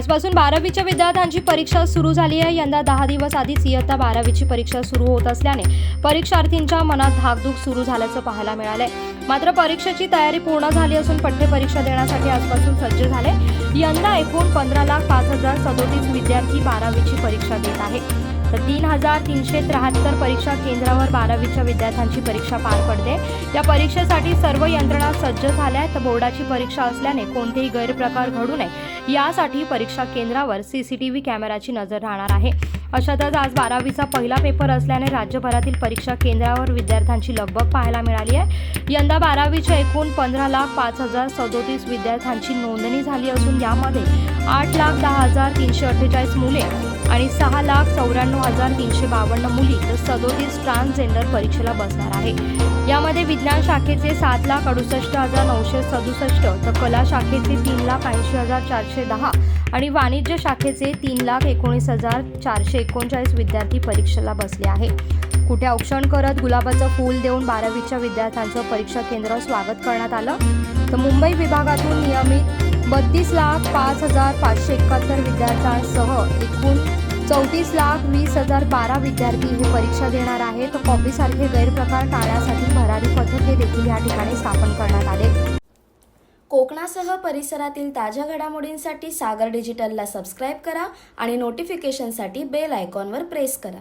आजपासून बारावीच्या विद्यार्थ्यांची परीक्षा सुरू झाली आहे. यंदा दहा दिवस आधीच इयत्ता बारावीची परीक्षा सुरू होत असल्याने परीक्षार्थींच्या मनात धाकधूक सुरू झाल्याचं पाहायला मिळालंय. मात्र परीक्षेची तयारी पूर्ण झाली असून पठ्य परीक्षा देण्यासाठी आजपासून सज्ज झाले. यंदा एकूण पंधरा लाख पाच हजार सदोतीस विद्यार्थी बारावीची परीक्षा देत आहे तर तीन हजार तीनशे त्र्याहत्तर परीक्षा केंद्रावर बारावीच्या विद्यार्थ्यांची परीक्षा पार पडते. या परीक्षेसाठी सर्व यंत्रणा सज्ज झाल्या आहेत. तर बोर्डाची परीक्षा असल्याने कोणतेही गैरप्रकार घडू नये. यासाठी परीक्षा केंद्रावर सीसीटीव्ही कॅमेराची नजर राहणार आहे. अशातच आज बारावीचा पहिला पेपर असल्याने राज्यभरातील परीक्षा केंद्रावर विद्यार्थ्यांची लगबग पाहायला मिळाली आहे. यंदा बारावीच्या एकूण पंधरा लाख पाच हजार सदोतीस विद्यार्थ्यांची नोंदणी झाली असून यामध्ये आठ लाख दहा हजार तीनशे अठ्ठेचाळीस मुले आणि सहा लाख चौऱ्याण्णव हजार तीनशे बावन्न मुली तर सदोतीस ट्रान्सजेंडर परीक्षेला बसणार आहे. यामध्ये विज्ञान शाखेचे सात लाख अडुसष्ट हजार नऊशे सदुसष्ट तर कला शाखेचे तीन लाख ऐंशी हजार चारशे दहा आणि वाणिज्य शाखेचे तीन लाख एकोणीस हजार चारशे एकोणचाळीस विद्यार्थी परीक्षेला बसले आहे. कुठे औक्षण करत गुलाबाचं फूल देऊन बारावीच्या विद्यार्थ्यांचं परीक्षा केंद्र स्वागत करण्यात आलं? तर मुंबई विभागातून नियमित बत्तीस लाख पाच हजार पाचशे एकाहत्तर विद्यार्थ्यांसह एकूण चौतीस लाख वीस हजार बारा विद्यार्थी ही परीक्षा देणार आहेत. तर कॉपीसारखे गैरप्रकार टाळण्यासाठी भरारी पथके देखील या ठिकाणी स्थापन करण्यात आले. कोकणासह परिसरातील ताज्या घडामोडींसाठी सागर डिजिटलला सबस्क्राईब करा आणि नोटिफिकेशनसाठी बेल आयकॉनवर प्रेस करा.